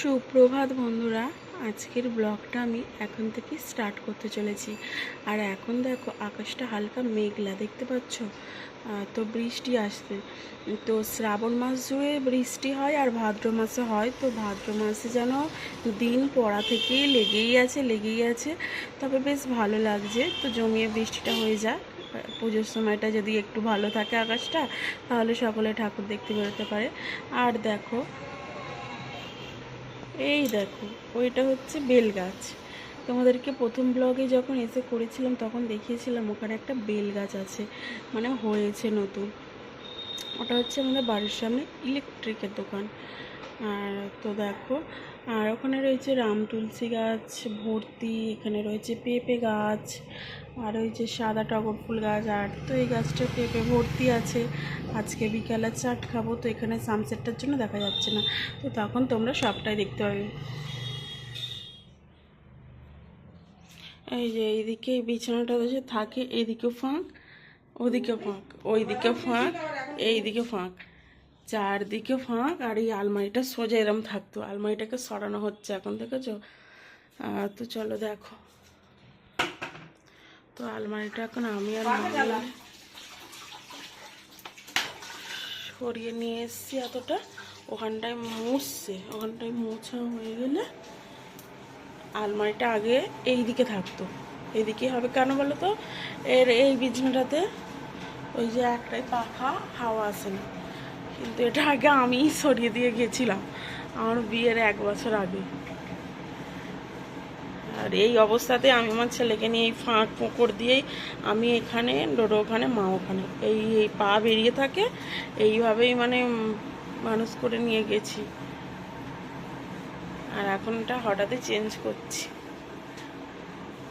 সুপ্রভাত বন্ধুরা, আজকের ব্লগটা আমি এখন থেকে স্টার্ট করতে চলেছি। আর এখন দেখো, আকাশটা হালকা মেঘলা, দেখতে পাচ্ছ? তো বৃষ্টি আসবে তো শ্রাবণ মাস জুড়ে বৃষ্টি হয় আর ভাদ্র মাসে হয়। তো ভাদ্র মাসে যেন দিন পড়া থেকেই লেগেই আছে লেগেই আছে। তবে বেশ ভালো লাগছে। তো জমিয়ে বৃষ্টিটা হয়ে যাক। পুজোর সময়টা যদি একটু ভালো থাকে আকাশটা, তাহলে সকলে ঠাকুর দেখতে বেরোতে পারে। আর দেখো এই দেখো, ওইটা হচ্ছে বেল গাছ। তোমাদেরকে প্রথম ব্লগে যখন এসে করেছিলাম, তখন দেখিয়েছিলাম ওখানে একটা বেল গাছ আছে মানে হয়েছে নতুন। ওটা হচ্ছে আমাদের বাড়ির সামনে ইলেকট্রিকের দোকান। আর তো দেখো, আর ওখানে রয়েছে রাম তুলসী গাছ, ভর্তি, এখানে রয়েছে পেঁপে গাছ, আর রয়েছে সাদা টগর ফুল গাছ, আর তো এই গাছটা পেঁপে ভর্তি আছে। আজকে বিকালে চাট খাব, তো এখানে সানসেটটার জন্য দেখা যাচ্ছে না। তো তখন তোমরা সবটাই দেখতে পাবে। এই যে এইদিকে বিছানাটা যে থাকে এইদিকে ফাঁক ওদিকে ফাঁক ওইদিকে ফাঁক এইদিকে ফাঁক। চারদিকে ফাঁক আর এই আলমারিটা সোজা এরম থাকতো। আলমারিটাকে সরানো হচ্ছে এখন দেখেছ? তো চলো দেখো। তো আলমারিটা এখন আমি আর সরিয়ে নিয়ে এসছি এতটা। ওখানটায় মুছছে। ওখানটায় মোছা হয়ে গেলে আলমারিটা আগে এই দিকে থাকতো। এইদিকে হবে কেন বলো তো? এর এই বিছানাটাতে ওই যে একটাই পাখা হাওয়া আসে না কিন্তু এটা আগে আমিই সরিয়ে দিয়ে গেছিলাম আমার বিয়ের এক বছর আগে। আর এই অবস্থাতে আমি আমার ছেলেকে নিয়ে এই ফাঁক ফোঁকর দিয়েই আমি এখানে, ডোডো ওখানে, মা ওখানে। এই এই পা বেরিয়ে থাকে, এইভাবেই মানে মানুষ করে নিয়ে গেছি। আর এখন এটা হঠাৎই চেঞ্জ করছি।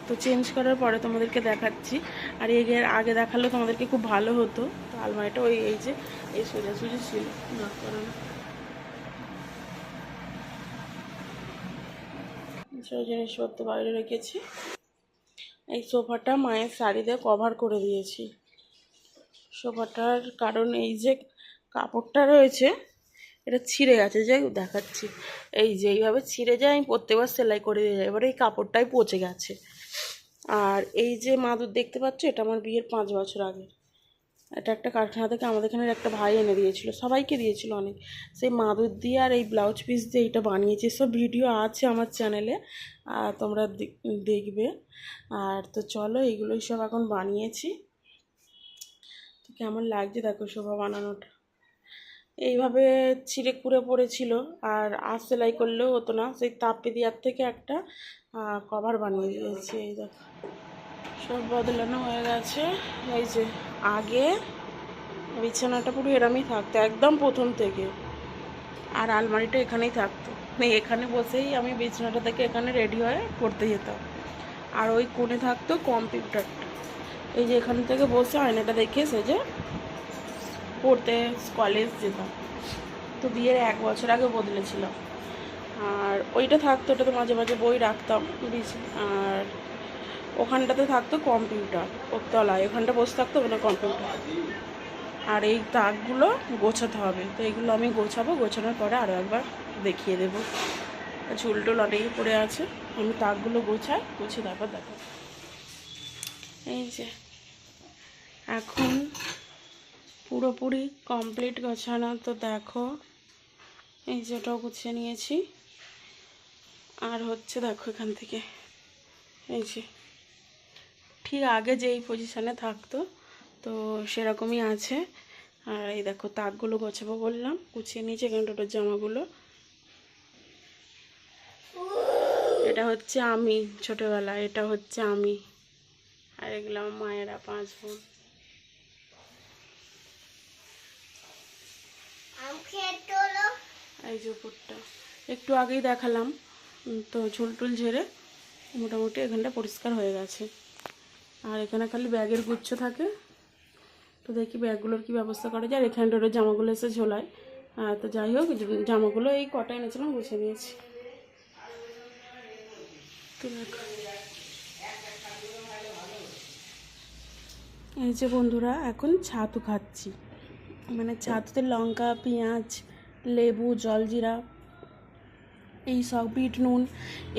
তো চেঞ্জ করার পরে তোমাদেরকে দেখাচ্ছি। আর এর আগে দেখালেও তোমাদেরকে খুব ভালো হতো। তো আলমারিটা ওই এই যে এই সোজাসুজি ছিল। না সব জিনিসপত্র বাইরে রেখেছি। এই সোফাটা মায়ের শাড়ি দিয়ে কভার করে দিয়েছি। সোফাটার কারণ এই যে কাপড়টা রয়েছে, এটা ছিঁড়ে গেছে। যে দেখাচ্ছি। এই যে এইভাবে ছিঁড়ে যায়, আমি প্রত্যেকবার সেলাই করে দিয়ে যাই। এবারে এই কাপড়টাই পচে গেছে। আর এই যে মাদুর দেখতে পাচ্ছ, এটা আমার বিয়ের পাঁচ বছর আগে এটা একটা কারখানা থেকে আমাদের এখানের একটা ভাই এনে দিয়েছিল, সবাইকে দিয়েছিল অনেক। সেই মাদুর দিয়ে আর এই ব্লাউজ পিস দিয়ে এইটা বানিয়েছি। সব ভিডিও আছে আমার চ্যানেলে আর তোমরা দেখবে। আর তো চলো, এইগুলোই সব এখন বানিয়েছি। তো কেমন লাগছে দেখো শোভা বানানোটা? এইভাবে ছিঁড়ে কুড়ে পড়েছিল। আর আর সেলাই করলেও হতো না। সেই তাপে দেওয়ার থেকে একটা কভার বানিয়ে দিয়েছি, এই দেখো। সব বদলানো হয়ে গেছে। এই যে, আগে বিছানাটা পুরো এরমই থাকতো, একদম প্রথম থেকে। আর আলমারিটা এখানেই থাকতো। মানে এখানে বসেই আমি বিছানাটা থেকে এখানে রেডি হয়ে পড়তে যেতাম। আর ওই কোণে থাকতো কম্পিউটারটা এই যে এখান থেকে বসে আয়নাটা দেখে সেজে পড়তে কলেজ যেতাম। তো বিয়ের এক বছর আগে বদলেছিলাম আর ওইটা থাকতো, ওটাতে মাঝে মাঝে বই রাখতাম। আর ওখানটাতে থাকতো কম্পিউটার ওর তলায় ওখানটা বসে থাকতো, ওখানে কম্পিউটার আর এই তাকগুলো গোছাতে হবে। তো এগুলো আমি গোছাবো, গোছানোর পরে আরও একবার দেখিয়ে দেবো। চুল টুল অনেকই পড়ে আছে। আমি তাকগুলো গোছাই, গুছিয়ে তারপর দেখো এই যে, এখন পুরোপুরি কমপ্লিট গোছানো। তো দেখো, এই যে ওটাও গুছিয়ে নিয়েছি। আর হচ্ছে দেখো এখান থেকে, এই যে ঠিক আগে যেই পজিশানে থাকতো, তো সেরকমই আছে। আর এই দেখো তাকগুলো গোছাবো বললাম, গুছিয়ে নিয়েছি এখানে টোটোর জামাগুলো। এটা হচ্ছে আমি ছোটোবেলা এটা হচ্ছে আমি। আর এগুলো মায়েরা পাঁচ বোন। এই যে উপরটা। একটু আগেই দেখালাম তো ঝুল টুল ঝেড়ে মোটামুটি এখানটা পরিষ্কার হয়ে গেছে। আর এখানে খালি ব্যাগের গুচ্ছ থাকে। তো দেখি ব্যাগগুলোর কি ব্যবস্থা করা যায়। আর এখানে ওর জামাগুলো এসে ঝোলায়। আর তো যাই হোক জামাগুলো এই কটা এনেছিলাম, গুছিয়ে নিয়েছি। এই যে বন্ধুরা, এখন ছাতু খাচ্ছি। মানে ছাতুতে লঙ্কা, পেঁয়াজ, লেবু, জলজিরা, এই সব, বিট, নুন,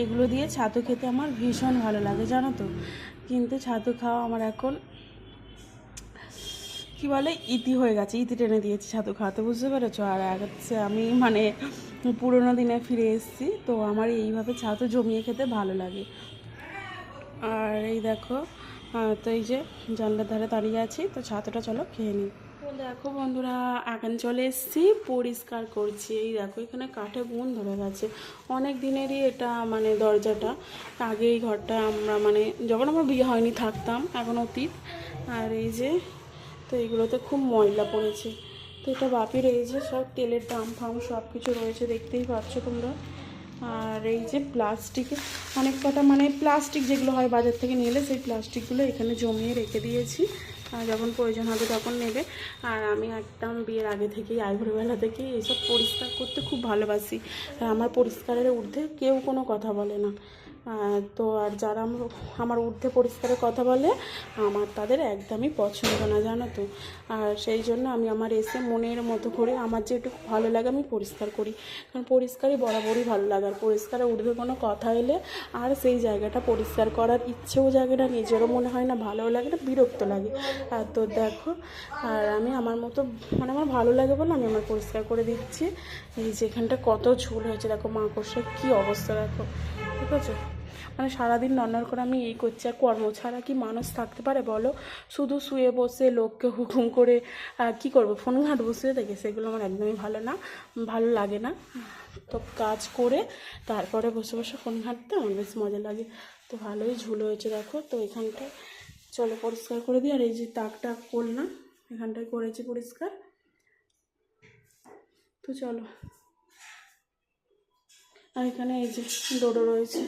এগুলো দিয়ে ছাতু খেতে আমার ভীষণ ভালো লাগে, জানো তো? কিন্তু ছাতু খাওয়া আমার এখন, কি বলে, ইতি হয়ে গেছে, ইতি টেনে দিয়েছি ছাতু খাওয়াতে, বুঝতে পেরেছ? আর হচ্ছে আমি মানে পুরোনো দিনে ফিরে এসেছি, তো আমার এইভাবে ছাতু জমিয়ে খেতে ভালো লাগে। আর এই দেখো তো এই যে জানলার ধারে দাঁড়িয়ে আছি, তো ছাতুটা চলো খেয়ে নিই। তো দেখো বন্ধুরা এখন চলে এসেছি, পরিষ্কার করছি। এই দেখো, এখানে কাঠে গুণ ধরে গেছে। অনেক দিনেরই এটা মানে দরজাটা। আগে এই ঘরটা আমরা মানে যখন আমার বিয়ে হয়নি থাকতাম, এখন অতীত। আর এই যে, তো এইগুলোতে খুব ময়লা পড়েছে। তো এটা বাপির এই যে সব তেলের দাম ফাম সব কিছু রয়েছে, দেখতেই পাচ্ছ তোমরা। আর এই যে প্লাস্টিকের অনেক কটা মানে প্লাস্টিক যেগুলো হয় বাজার থেকে নিয়ে এলে, সেই প্লাস্টিকগুলো এখানে জমিয়ে রেখে দিয়েছি। যখন প্রয়োজন হবে তখন নেবে। আর আমি একদম বিয়ের আগে থেকেই, আইভোরবেলা থেকেই এইসব পরিষ্কার করতে খুব ভালোবাসি। আমার পরিষ্কারের ঊর্ধ্বে কেউ কোনো কথা বলে না। তো আর যারা আমার ঊর্ধ্বে পরিষ্কারের কথা বলে, আমার তাদের একদমই পছন্দ না, জানো তো। আর সেই জন্য আমি আমার এসে মনের মতো করে আমার যেটুকু ভালো লাগে আমি পরিষ্কার করি। কারণ পরিষ্কারই বরাবরই ভালো লাগে। আর পরিষ্কারের ঊর্ধ্বে কোনো কথা এলে আর সেই জায়গাটা পরিষ্কার করার ইচ্ছেও জাগে না, নিজেরও মনে হয় না, ভালোও লাগে না, বিরক্ত লাগে। আর তো দেখো, আর আমি আমার মতো মানে আমার ভালো লাগে বলে আমি আমার পরিষ্কার করে দিচ্ছি। এই যেখানটা কত ঝোল হয়েছে, দেখো মাকড়সার কী অবস্থা, দেখো। ঠিক আছে? মানে সারাদিন নন্নার করে আমি এই করছি। আর কর্ম ছাড়া কি মানুষ থাকতে পারে বলো? শুধু শুয়ে বসে লোককে হুকুম করে কী করব? ফোন ঘাঁটবো শুয়ে থেকে সেগুলো আমার একদমই ভালো না, ভালো লাগে না। তো কাজ করে তারপরে বসে বসে ফোন ঘাঁটতে আমার বেশ মজা লাগে। তো ভালোই ঝুলো হয়েছে দেখো, তো এখানটায় চলো পরিষ্কার করে দিই। আর এই যে তাক টাক করলাম, এখানটায় করেছি পরিষ্কার। তো চলো। আর এখানে এই যে ডোডো রয়েছে।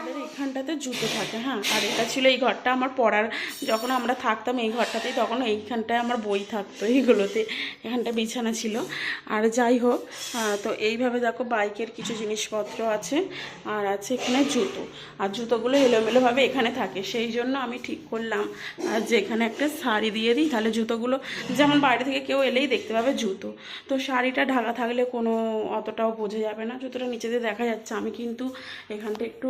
আমাদের এখানটাতে জুতো থাকে হ্যাঁ? আর এটা ছিল এই ঘরটা আমার পড়ার যখন আমরা থাকতাম এই ঘরটাতেই তখন এইখানটায় আমার বই থাকতো এইগুলোতে এখানটা বিছানা ছিল। আর যাই হোক তো এইভাবে দেখো বাইকের কিছু জিনিসপত্র আছে আর আছে এখানে জুতো। আর জুতোগুলো এলোমেলোভাবে এখানে থাকে সেই জন্য আমি ঠিক করলাম আহ, যে এখানে একটা শাড়ি দিয়ে দিই তাহলে জুতোগুলো যেমন বাইরে থেকে কেউ এলেই দেখতে পাবে জুতো। তো শাড়িটা ঢাকা থাকলে কোনো অতটাও বোঝা যাবে না জুতোটা নিচে দিয়ে দেখা যাচ্ছে। আমি কিন্তু এখানটা একটু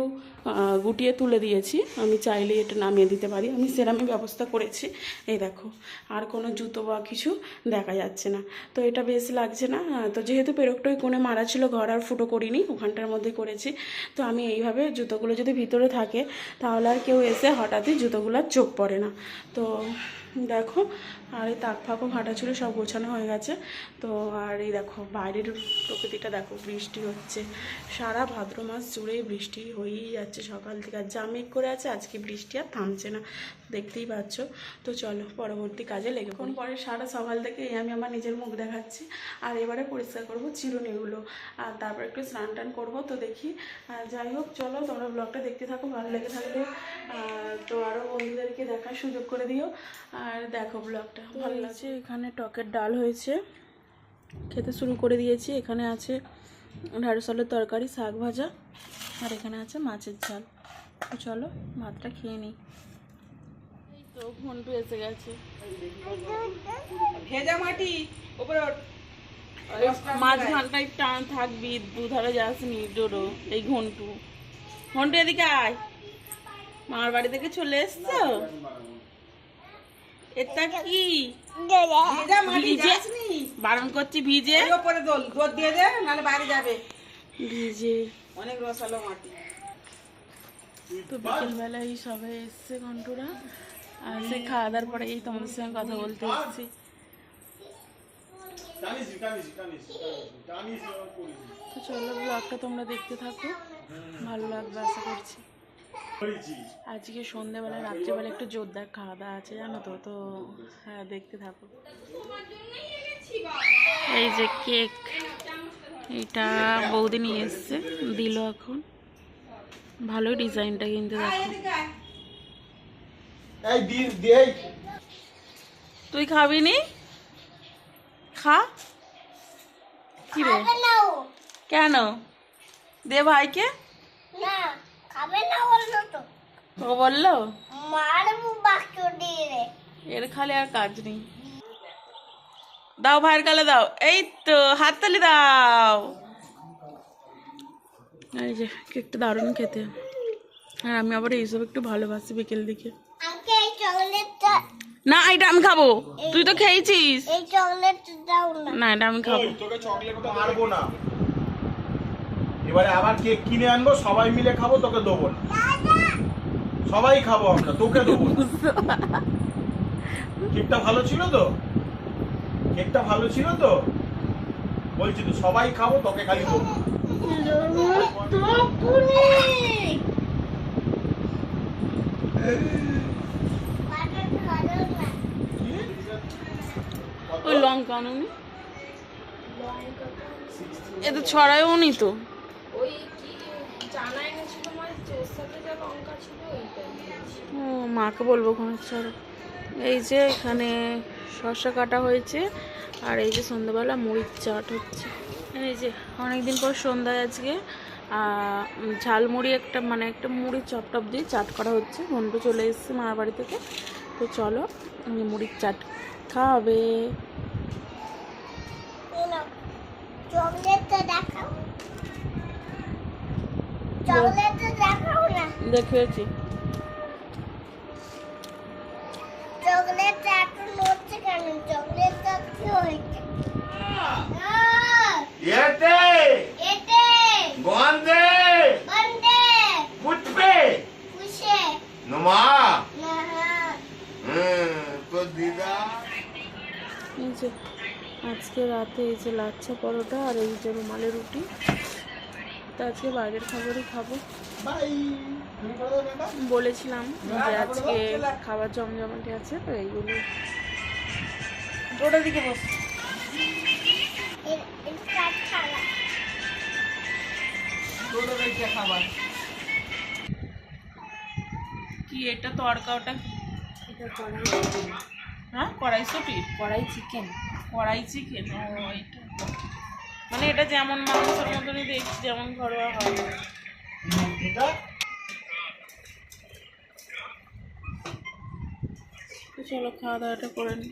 গুটিয়ে তুলে দিয়েছি। আমি চাইলে এটা নামিয়ে দিতে পারি। আমি সেরামে ব্যবস্থা করেছি। এই দেখো, আর কোনো জুতো বা কিছু দেখা যাচ্ছে না। তো এটা বেশ লাগছে না। তো যেহেতু পেরকটোই কোণে মারা ছিল, ঘর আর ফুটো করিনি, ওখানটার মধ্যে করেছি। তো আমি এইভাবে জুতোগুলো যদি ভিতরে থাকে, তাহলে আর কেউ এসে হঠাৎই জুতোগুলোর চোখ পড়ে না। তো দেখো, আর এই তাক ফাঁকও ঘাটা ছিল সব গোছানো হয়ে গেছে। তো আর এই দেখো, বাইরের প্রকৃতিটা দেখো, বৃষ্টি হচ্ছে। সারা ভাদ্র মাস জুড়ে বৃষ্টি হয়েই যাচ্ছে সকাল থেকে। আর যা মেঘ করে আছে, আজকে বৃষ্টি আর থামছে না। দেখতেই পাচ্ছ। তো চলো পরবর্তী কাজে লেগে পড়ি। পরে সারা সকাল থেকে এই আমি আমার নিজের মুখ দেখাচ্ছি। আর এবারে পরিষ্কার করব চিরুনিগুলো। আর তারপর একটু স্নান টান করব। তো দেখি আর যাই হোক চলো তোমরা ব্লগটা দেখতে থাকো ভালো লেগে থাকলে। তো আরও বন্ধুদেরকে দেখার সুযোগ করে দিও। আর দেখো ব্লগটা ভালো লাগছে। এখানে টকের ডাল হয়েছে। খেতে শুরু করে দিয়েছি। এখানে আছে ঢ্যাঁড়স আলুর তরকারি শাক ভাজা। আর এখানে আছে মাছের ঝাল। চলো ভাতটা খেয়ে নিই। তো ঘন্টু এসে গেছে। ভেজা মাটি উপরে ওঠ। মাছ টান থাকবি দুধারে যাসনি ডোডো এই ঘন্টু। ঘন্টু এদিকে আয়। মামার বাড়ি থেকে চলে এসছো? এটা কি? বারণ করছি ভিজে? ওপরে দোল দোল দিয়ে দে নাহলে বাইরে যাবে। ভিজে। অনেক রসালো মাটি। তো বিকেলবেলায় সবাই এসছে ঘন্টুরা। আর সেই খাওয়া দাওয়ার পরে এই তোমাদের সঙ্গে কথা বলতে এসেছি। তো চলো ব্লগটা তোমরা দেখতে থাকো ভালো লাগবে আশা করছি। আজকে সন্ধ্যেবেলা রাত্রিবেলা একটু জোরদার খাওয়া দাওয়া আছে জানো তো? তো হ্যাঁ দেখতে থাকো। এই যে কেক এটা বৌদি নিয়ে এসছে দিল এখন। ভালোই ডিজাইনটা কিন্তু দেখো। এই দি দেই তুই খাবি নি? খা। কি রে? কেন? দে ভাইকে। না খাবে না বলল তো। ও বলল? মারবো বাক্স দিয়ে রে। এর খালে আর কাজ নেই। দাও ভাইয়ের গালে দাও। এই তো হাততালি দাও। এই যে কেকটা দারুণ খেতে। আর আমি আবার এইসব একটু ভালোবাসি বিকেল দিকে। না এটা আমি খাব। তুই তো খেয়েছিস। এই দাও না। না এটা আমি খাব। তোকে চকলেট মারবো না। এবারে আবার কেক কিনে আনব সবাই মিলে খাব তোকে দেবো না। সবাই খাব আমরা তোকে দেবো কেকটা ভালো ছিল তো? কেকটা ভালো ছিল তো? বলছি তো সবাই খাব তোকে খালি দেবো লঙ্কা আনুনি এ তো ছড়ায়ও নি তো। ও মাকে বলব ওখানে ছাড়া। এই যে এখানে শসা কাটা হয়েছে আর এই যে সন্ধ্যাবেলা মুড়ির চাট হচ্ছে। এই যে অনেকদিন পর সন্ধ্যায় আজকে ঝালমুড়ি একটা মানে একটা মুড়ির চপ টপ দিয়ে চাট করা হচ্ছে। মন্টু চলে এসেছে মার বাড়ি থেকে। তো চলো মুড়ির চাট খাবে চকলেটটা দেখাও। চকলেটটা দেখাও না? দেখেছি চকলেটটা এত নড়ছে কেন? চকলেটটা কি হয়েছে? এতে! এতে! গন্ধে বন্দে! ফুটবে পুষে নমা! না হুম তো দিদা। এই যে আজকে রাতে এই যে লাচ্ছা পরোটা আর এই যে রুমালের রুটি। তো আজকে বাইরের খাবারই খাব। বলেছিলাম যে আজকে খাবার জমজমাটি আছে তো এইগুলো ওটার দিকে বস। খাবার কি এটা তড়কা ওটা হ্যাঁ কড়াইশুটি কড়াই চিকেন কড়াই চিকেন ও এটা মানে এটা যেমন মাংসের মতনই দেখছি যেমন ঘরোয়া হয়। চলো খাওয়া দাওয়াটা করে নিই